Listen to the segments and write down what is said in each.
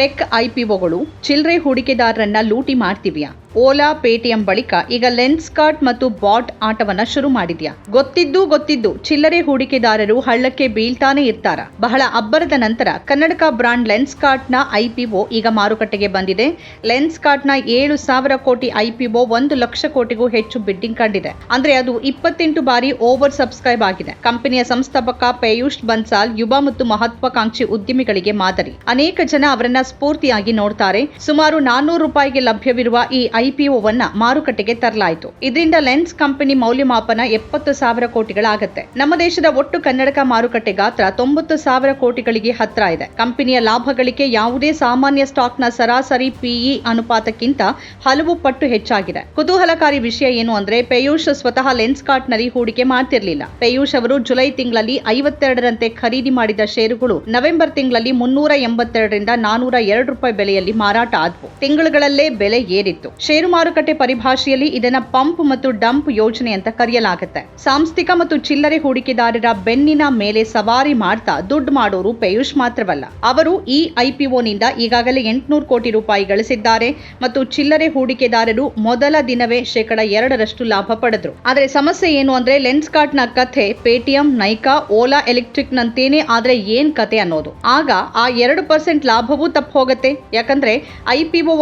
Tech ಐಪಿಒಗಳು ಚಿಲ್ಲರೆ ಹೂಡಿಕೆದಾರರನ್ನ ಲೂಟಿ ಮಾಡ್ತಿವ್ಯಾ? ಓಲಾ, ಪೇಟಿಎಂ ಬಳಿಕ ಈಗ ಲೆನ್ಸ್ ಕಾರ್ಟ್ ಮತ್ತು ಬಾಟ್ ಆಟವನ್ನ ಶುರು ಮಾಡಿದ್ಯಾ? ಗೊತ್ತಿದ್ದು ಗೊತ್ತಿದ್ದು ಚಿಲ್ಲರೆ ಹೂಡಿಕೆದಾರರು ಹಳ್ಳಕ್ಕೆ ಬೀಳ್ತಾನೆ ಇರ್ತಾರ? ಬಹಳ ಅಬ್ಬರದ ನಂತರ ಕನ್ನಡಕ ಬ್ರಾಂಡ್ ಲೆನ್ಸ್ ಕಾರ್ಟ್ನ ಐಪಿಒ ಈಗ ಮಾರುಕಟ್ಟೆಗೆ ಬಂದಿದೆ. ಲೆನ್ಸ್ ಕಾರ್ಟ್ನ ಏಳು ಸಾವಿರ ಕೋಟಿ ಐಪಿಒ ಒಂದು ಲಕ್ಷ ಕೋಟಿಗೂ ಹೆಚ್ಚು ಬಿಡ್ಡಿಂಗ್ ಕಂಡಿದೆ. ಅಂದ್ರೆ ಅದು ಇಪ್ಪತ್ತೆಂಟು ಬಾರಿ ಓವರ್ ಸಬ್ಸ್ಕ್ರೈಬ್ ಆಗಿದೆ. ಕಂಪನಿಯ ಸಂಸ್ಥಾಪಕ ಪೇಯೂಷ್ ಬನ್ಸಾಲ್, ಯುವ ಮತ್ತು ಮಹತ್ವಾಕಾಂಕ್ಷಿ ಉದ್ಯಮಿಗಳಿಗೆ ಮಾದರಿ. ಅನೇಕ ಜನ ಅವರನ್ನ ಸ್ಫೂರ್ತಿಯಾಗಿ ನೋಡ್ತಾರೆ. ಸುಮಾರು ನಾನ್ನೂರು ರೂಪಾಯಿಗೆ ಲಭ್ಯವಿರುವ ಈ ಐಪಿಒವನ್ನ ಮಾರುಕಟ್ಟೆಗೆ ತರಲಾಯಿತು. ಇದರಿಂದ ಲೆನ್ಸ್ ಕಂಪನಿ ಮೌಲ್ಯಮಾಪನ ಎಪ್ಪತ್ತು ಸಾವಿರ ಕೋಟಿಗಳಾಗತ್ತೆ. ನಮ್ಮ ದೇಶದ ಒಟ್ಟು ಕನ್ನಡಕ ಮಾರುಕಟ್ಟೆ ಗಾತ್ರ ತೊಂಬತ್ತು ಸಾವಿರ ಕೋಟಿಗಳಿಗೆ ಹತ್ರ ಇದೆ. ಕಂಪನಿಯ ಲಾಭ ಗಳಿಕೆ ಯಾವುದೇ ಸಾಮಾನ್ಯ ಸ್ಟಾಕ್ನ ಸರಾಸರಿ ಪಿಇ ಅನುಪಾತಕ್ಕಿಂತ ಹಲವು ಪಟ್ಟು ಹೆಚ್ಚಾಗಿದೆ. ಕುತೂಹಲಕಾರಿ ವಿಷಯ ಏನು ಅಂದ್ರೆ ಪೇಯೂಷ್ ಸ್ವತಃ ಲೆನ್ಸ್ ಕಾರ್ಟ್ನಲ್ಲಿ ಹೂಡಿಕೆ ಮಾಡ್ತಿರ್ಲಿಲ್ಲ. ಪೇಯೂಷ್ ಅವರು ಜುಲೈ ತಿಂಗಳಲ್ಲಿ ಐವತ್ತೆರಡರಂತೆ ಖರೀದಿ ಮಾಡಿದ ಷೇರುಗಳು ನವೆಂಬರ್ ತಿಂಗಳಲ್ಲಿ ಮುನ್ನೂರ ಎಂಬತ್ತೆರಡರಿಂದ ನಾನೂರ ಎರಡು ರೂಪಾಯಿ ಬೆಲೆಯಲ್ಲಿ ಮಾರಾಟ ಆದವು. ತಿಂಗಳುಗಳಲ್ಲೇ ಬೆಲೆ ಏರಿತ್ತು. ಷೇರು ಮಾರುಕಟ್ಟೆ ಪರಿಭಾಷೆಯಲ್ಲಿ ಇದನ್ನ ಪಂಪ್ ಮತ್ತು ಡಂಪ್ ಯೋಜನೆ ಅಂತ ಕರೆಯಲಾಗುತ್ತೆ. ಸಾಂಸ್ಥಿಕ ಮತ್ತು ಚಿಲ್ಲರೆ ಹೂಡಿಕೆದಾರರ ಬೆನ್ನಿನ ಮೇಲೆ ಸವಾರಿ ಮಾಡ್ತಾ ದುಡ್ಡು ಮಾಡೋರು ಪೇಯೂಷ್ ಮಾತ್ರವಲ್ಲ, ಅವರು ಈ ಐಪಿಒನಿಂದ ಈಗಾಗಲೇ ಎಂಟುನೂರು ಕೋಟಿ ರೂಪಾಯಿ ಗಳಿಸಿದ್ದಾರೆ ಮತ್ತು ಚಿಲ್ಲರೆ ಹೂಡಿಕೆದಾರರು ಮೊದಲ ದಿನವೇ ಶೇಕಡ ಎರಡರಷ್ಟು ಲಾಭ ಪಡೆದ್ರು. ಆದರೆ ಸಮಸ್ಯೆ ಏನು ಅಂದ್ರೆ ಲೆನ್ಸ್ ಕಾರ್ಟ್ನ ಕಥೆ, ಪೇಟಿಎಂ, ನೈಕಾ, ಓಲಾ ಎಲೆಕ್ಟ್ರಿಕ್ ನಂತೇನೆ ಆದ್ರೆ ಏನ್ ಕತೆ ಅನ್ನೋದು. ಆಗ ಆ ಎರಡು ಪರ್ಸೆಂಟ್ ಲಾಭವೂ ತಪ್ಪು ಹೋಗುತ್ತೆ. ಯಾಕಂದ್ರೆ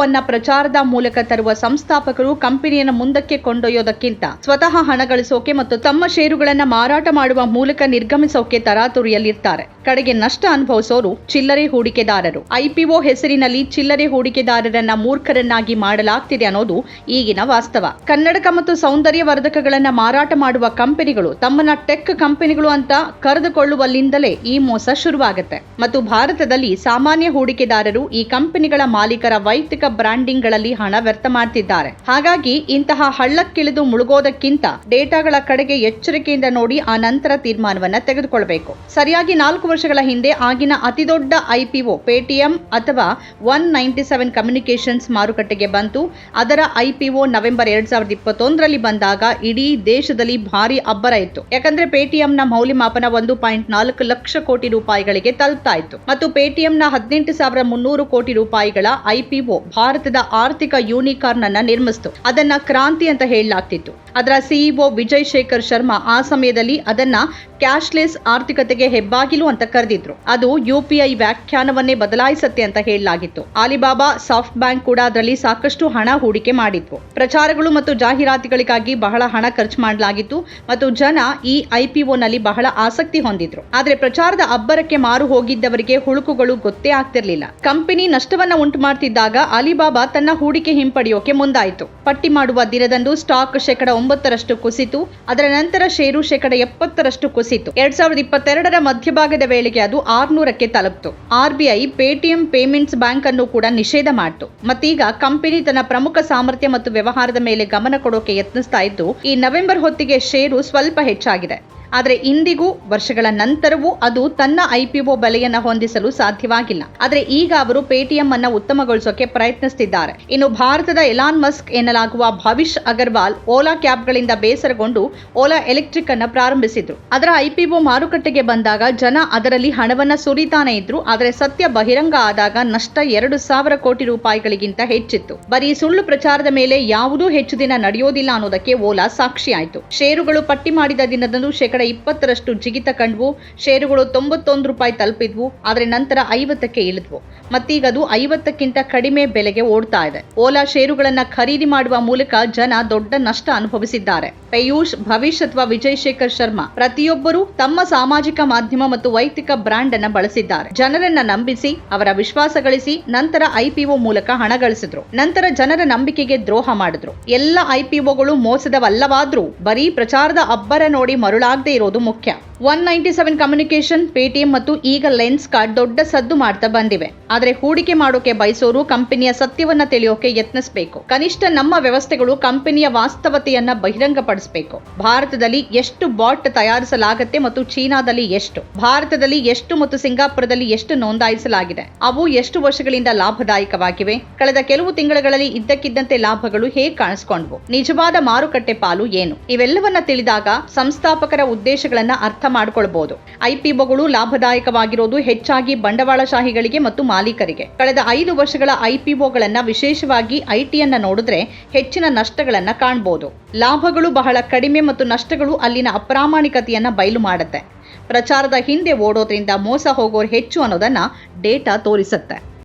ವನ್ನ ಪ್ರಚಾರದ ಮೂಲಕ ತರುವ ಸಂಸ್ಥಾಪಕರು ಕಂಪನಿಯನ್ನ ಮುಂದಕ್ಕೆ ಕೊಂಡೊಯ್ಯೋದಕ್ಕಿಂತ ಸ್ವತಃ ಹಣ ಗಳಿಸೋಕೆ ಮತ್ತು ತಮ್ಮ ಷೇರುಗಳನ್ನ ಮಾರಾಟ ಮಾಡುವ ಮೂಲಕ ನಿರ್ಗಮಿಸೋಕೆ ತರಾತುರಿಯಲ್ಲಿರ್ತಾರೆ. ಕಡೆಗೆ ನಷ್ಟ ಅನುಭವಿಸೋರು ಚಿಲ್ಲರೆ ಹೂಡಿಕೆದಾರರು. ಐಪಿಒ ಹೆಸರಿನಲ್ಲಿ ಚಿಲ್ಲರೆ ಹೂಡಿಕೆದಾರರನ್ನ ಮೂರ್ಖರನ್ನಾಗಿ ಮಾಡಲಾಗ್ತಿದೆ ಅನ್ನೋದು ಈಗಿನ ವಾಸ್ತವ. ಕನ್ನಡಕ ಮತ್ತು ಸೌಂದರ್ಯ ವರ್ಧಕಗಳನ್ನ ಮಾರಾಟ ಮಾಡುವ ಕಂಪನಿಗಳು ತಮ್ಮನ್ನ ಟೆಕ್ ಕಂಪನಿಗಳು ಅಂತ ಕರೆದುಕೊಳ್ಳುವಲ್ಲಿಂದಲೇ ಈ ಮೋಸ ಶುರುವಾಗುತ್ತೆ. ಮತ್ತು ಭಾರತದಲ್ಲಿ ಸಾಮಾನ್ಯ ಹೂಡಿಕೆದಾರರು ಈ ಕಂಪನಿಗಳ ಮಾಲೀಕರ ವೈಯಕ್ತಿಕ ಬ್ರಾಂಡಿಂಗ್ಗಳಲ್ಲಿ ಹಣ ವ್ಯರ್ಥ ಮಾಡ್ತಿದ್ದಾರೆ. ಹಾಗಾಗಿ ಇಂತಹ ಹಳ್ಳಕ್ಕಿಳಿದು ಮುಳುಗೋದಕ್ಕಿಂತ ಡೇಟಾಗಳ ಕಡೆಗೆ ಎಚ್ಚರಿಕೆಯಿಂದ ನೋಡಿ ಆ ನಂತರ ತೀರ್ಮಾನವನ್ನ ತೆಗೆದುಕೊಳ್ಳಬೇಕು ಸರಿಯಾಗಿ ನಾಲ್ಕು ವರ್ಷಗಳ ಹಿಂದೆ ಆಗಿನ ಅತಿದೊಡ್ಡ ಐಪಿಒ ಪೇಟಿಎಂ ಅಥವಾ ಒನ್ ನೈಂಟಿ ಮಾರುಕಟ್ಟೆಗೆ ಬಂತು. ಅದರ ಐಪಿಒ ನವೆಂಬರ್ ಎರಡ್ ಸಾವಿರದ ಇಪ್ಪತ್ತೊಂದರಲ್ಲಿ ಬಂದಾಗ ಇಡೀ ದೇಶದಲ್ಲಿ ಭಾರಿ ಅಬ್ಬರ ಇತ್ತು. ಯಾಕಂದ್ರೆ ಪೇಟಿಎಂನ ಮೌಲ್ಯಮಾಪನ ಒಂದು ಪಾಯಿಂಟ್ ನಾಲ್ಕು ಲಕ್ಷ ಕೋಟಿ ರೂಪಾಯಿಗಳಿಗೆ ತಲುಪ್ತಾ ಇತ್ತು. ಮತ್ತು ಪೇಟಿಎಂನ ಹದಿನೆಂಟು ಸಾವಿರ ಮುನ್ನೂರು ಕೋಟಿ ರೂಪಾಯಿಗಳ ಐಪಿಒ ಭಾರತದ ಆರ್ಥಿಕ ಯೂನಿಕಾರ್ನ್ ಅನ್ನ ನಿರ್ಮಿಸಿತು. ಅದನ್ನ ಕ್ರಾಂತಿ ಅಂತ ಹೇಳಲಾಗ್ತಿತ್ತು. ಅದರ ಸಿಇಒ ವಿಜಯ್ ಶೇಖರ್ ಶರ್ಮಾ ಆ ಸಮಯದಲ್ಲಿ ಅದನ್ನ ಕ್ಯಾಶ್ಲೆಸ್ ಆರ್ಥಿಕತೆಗೆ ಹೆಬ್ಬಾಗಿಲು ಅಂತ ಕರೆದಿದ್ರು. ಅದು ಯುಪಿಐ ವ್ಯಾಖ್ಯಾನವನ್ನೇ ಬದಲಾಯಿಸುತ್ತೆ ಅಂತ ಹೇಳಲಾಗಿತ್ತು. ಆಲಿಬಾಬಾ ಸಾಫ್ಟ್ ಬ್ಯಾಂಕ್ ಕೂಡ ಅದರಲ್ಲಿ ಸಾಕಷ್ಟು ಹಣ ಹೂಡಿಕೆ ಮಾಡಿದ್ವು. ಪ್ರಚಾರಗಳು ಮತ್ತು ಜಾಹೀರಾತುಗಳಿಗಾಗಿ ಬಹಳ ಹಣ ಖರ್ಚು ಮಾಡಲಾಗಿತ್ತು ಮತ್ತು ಜನ ಈ ಐಪಿಒನಲ್ಲಿ ಬಹಳ ಆಸಕ್ತಿ ಹೊಂದಿದ್ರು. ಆದ್ರೆ ಪ್ರಚಾರದ ಅಬ್ಬರಕ್ಕೆ ಮಾರು ಹೋಗಿದ್ದವರಿಗೆ ಹುಳುಕುಗಳು ಗೊತ್ತೇ ಆಗ್ತಿರ್ಲಿಲ್ಲ. ಕಂಪನಿ ನಷ್ಟವನ್ನ ಉಂಟು ಮಾಡ್ತಿದ್ದಾಗ ಅಲಿಬಾಬಾ ತನ್ನ ಹೂಡಿಕೆ ಹಿಂಪಡೆಯೋಕೆ ಮುಂದಾಯಿತು. ಪಟ್ಟಿ ಮಾಡುವ ದಿನದಂದು ಸ್ಟಾಕ್ ಶೇಕಡ ಒಂಬತ್ತರಷ್ಟು ಕುಸಿತು, ಅದರ ನಂತರ ಷೇರು ಶೇಕಡ ಎಪ್ಪತ್ತರಷ್ಟು ಕುಸಿತು ಎರಡ್ ಸಾವಿರದ ಇಪ್ಪತ್ತೆರಡರ ಮಧ್ಯಭಾಗದ ವೇಳೆಗೆ ಅದು ಆರ್ನೂರಕ್ಕೆ ತಲುಪಿತು. ಆರ್ಬಿಐ ಪೇಟಿಎಂ ಪೇಮೆಂಟ್ಸ್ ಬ್ಯಾಂಕ್ ಅನ್ನು ಕೂಡ ನಿಷೇಧ ಮಾಡಿತು. ಮತ್ತೀಗ ಕಂಪನಿ ತನ್ನ ಪ್ರಮುಖ ಸಾಮರ್ಥ್ಯ ಮತ್ತು ವ್ಯವಹಾರದ ಮೇಲೆ ಗಮನ ಕೊಡೋಕೆ ಯತ್ನಿಸ್ತಾ ಇದ್ದು, ಈ ನವೆಂಬರ್ ಹೊತ್ತಿಗೆ ಷೇರು ಸ್ವಲ್ಪ ಹೆಚ್ಚಾಗಿದೆ. ಆದರೆ ಇಂದಿಗೂ ವರ್ಷಗಳ ನಂತರವೂ ಅದು ತನ್ನ ಐಪಿಒ ಬೆಲೆಯನ್ನ ಹೊಂದಿಸಲು ಸಾಧ್ಯವಾಗಿಲ್ಲ. ಆದರೆ ಈಗ ಅವರು ಪೇಟಿಎಂ ಅನ್ನ ಉತ್ತಮಗೊಳಿಸೋಕೆ ಪ್ರಯತ್ನಿಸುತ್ತಿದ್ದಾರೆ ಇನ್ನು ಭಾರತದ ಎಲಾನ್ ಮಸ್ಕ್ ಎನ್ನಲಾಗುವ ಭವಿಷ್ ಅಗರ್ವಾಲ್ ಓಲಾ ಕ್ಯಾಬ್ಗಳಿಂದ ಬೇಸರಗೊಂಡು ಓಲಾ ಎಲೆಕ್ಟ್ರಿಕ್ ಅನ್ನ ಪ್ರಾರಂಭಿಸಿದ್ರು. ಅದರ ಐಪಿಒ ಮಾರುಕಟ್ಟೆಗೆ ಬಂದಾಗ ಜನ ಅದರಲ್ಲಿ ಹಣವನ್ನ ಸುರಿತಾನೆ ಇದ್ರು. ಆದರೆ ಸತ್ಯ ಬಹಿರಂಗ ಆದಾಗ ನಷ್ಟ ಎರಡು ಸಾವಿರ ಕೋಟಿ ರೂಪಾಯಿಗಳಿಗಿಂತ ಹೆಚ್ಚಿತ್ತು. ಬರೀ ಸುಳ್ಳು ಪ್ರಚಾರದ ಮೇಲೆ ಯಾವುದೂ ಹೆಚ್ಚು ದಿನ ನಡೆಯೋದಿಲ್ಲ ಅನ್ನೋದಕ್ಕೆ ಓಲಾ ಸಾಕ್ಷಿಯಾಯಿತು. ಷೇರುಗಳು ಪಟ್ಟಿ ಮಾಡಿದ ದಿನದಂದು ಶೇಕಡ ಇಪ್ಪತ್ತರಷ್ಟು ಜಿಗಿತ ಕಂಡ್ವು. ಷೇರುಗಳು ತೊಂಬತ್ತೊಂದು ರೂಪಾಯಿ ತಲುಪಿದ್ವು. ಆದರೆ ನಂತರ ಐವತ್ತಕ್ಕೆ ಇಳಿದ್ವು. ಮತ್ತೀಗ ಅದು ಐವತ್ತಕ್ಕಿಂತ ಕಡಿಮೆ ಬೆಲೆಗೆ ಓಡ್ತಾ ಇದೆ. ಓಲಾ ಷೇರುಗಳನ್ನ ಖರೀದಿ ಮಾಡುವ ಮೂಲಕ ಜನ ದೊಡ್ಡ ನಷ್ಟ ಅನುಭವಿಸಿದ್ದಾರೆ. ಪೇಯೂಷ್ ಭವಿಷ್ ಅಥವಾ ವಿಜಯ್ ಶೇಖರ್ ಶರ್ಮಾ ಪ್ರತಿಯೊಬ್ಬರೂ ತಮ್ಮ ಸಾಮಾಜಿಕ ಮಾಧ್ಯಮ ಮತ್ತು ವೈಯಕ್ತಿಕ ಬ್ರಾಂಡ್ ಅನ್ನ ಬಳಸಿದ್ದಾರೆ. ಜನರನ್ನ ನಂಬಿಸಿ, ಅವರ ವಿಶ್ವಾಸ ಗಳಿಸಿ, ನಂತರ ಐಪಿಒ ಮೂಲಕ ಹಣ ಗಳಿಸಿದ್ರು. ನಂತರ ಜನರ ನಂಬಿಕೆಗೆ ದ್ರೋಹ ಮಾಡಿದ್ರು. ಎಲ್ಲ ಐಪಿಒಗಳು ಮೋಸದವಲ್ಲವಾದ್ರೂ ಬರೀ ಪ್ರಚಾರದ ಅಬ್ಬರ ನೋಡಿ ಮರುಳಾಗದೆ ಇರೋದು ಮುಖ್ಯ. One ninety seven communication Paytm ಮತ್ತು ಈಗ ಲೆನ್ಸ್ ಕಾರ್ಡ್ ದೊಡ್ಡ ಸದ್ದು ಮಾಡ್ತಾ ಬಂದಿವೆ. ಆದರೆ ಹೂಡಿಕೆ ಮಾಡೋಕೆ ಬಯಸೋರು ಕಂಪನಿಯ ಸತ್ಯವನ್ನ ತಿಳಿಯೋಕೆ ಯತ್ನಿಸಬೇಕು. ಕನಿಷ್ಠ ನಮ್ಮ ವ್ಯವಸ್ಥೆಗಳು ಕಂಪನಿಯ ವಾಸ್ತವತೆಯನ್ನ ಬಹಿರಂಗಪಡಿಸಬೇಕು. ಭಾರತದಲ್ಲಿ ಎಷ್ಟು ಬಾಟ್ ತಯಾರಿಸಲಾಗುತ್ತೆ ಮತ್ತು ಚೀನಾದಲ್ಲಿ ಎಷ್ಟು? ಭಾರತದಲ್ಲಿ ಎಷ್ಟು ಮತ್ತು ಸಿಂಗಾಪುರದಲ್ಲಿ ಎಷ್ಟು ನೋಂದಾಯಿಸಲಾಗಿದೆ? ಅವು ಎಷ್ಟು ವರ್ಷಗಳಿಂದ ಲಾಭದಾಯಕವಾಗಿವೆ? ಕಳೆದ ಕೆಲವು ತಿಂಗಳುಗಳಲ್ಲಿ ಇದ್ದಕ್ಕಿದ್ದಂತೆ ಲಾಭಗಳು ಹೇಗೆ ಕಾಣಿಸ್ಕೊಂಡ್ವು? ನಿಜವಾದ ಮಾರುಕಟ್ಟೆ ಪಾಲು ಏನು? ಇವೆಲ್ಲವನ್ನ ತಿಳಿದಾಗ ಸಂಸ್ಥಾಪಕರ ಉದ್ದೇಶಗಳನ್ನ ಅರ್ಥ ಮಾಡಿಕೊಳ್ಬಹುದು. ಐಪಿಒಗಳು ಲಾಭದಾಯಕವಾಗಿರೋದು ಹೆಚ್ಚಾಗಿ ಬಂಡವಾಳಶಾಹಿಗಳಿಗೆ ಮತ್ತು ಮಾಲೀಕರಿಗೆ. ಕಳೆದ ಐದು ವರ್ಷಗಳ ಐಪಿಒಗಳನ್ನ ವಿಶೇಷವಾಗಿ ಐಟಿಯನ್ನ ನೋಡಿದ್ರೆ ಹೆಚ್ಚಿನ ನಷ್ಟಗಳನ್ನ ಕಾಣಬಹುದು ಲಾಭಗಳು ಬಹಳ ಕಡಿಮೆ ಮತ್ತು ನಷ್ಟಗಳು ಅಲ್ಲಿನ ಅಪ್ರಾಮಾಣಿಕತೆಯನ್ನ ಬಯಲು ಮಾಡುತ್ತೆ. ಪ್ರಚಾರದ ಹಿಂದೆ ಓಡೋದ್ರಿಂದ ಮೋಸ ಹೋಗೋರು ಹೆಚ್ಚು ಅನ್ನೋದನ್ನ ಡೇಟಾ ತೋರಿಸುತ್ತೆ.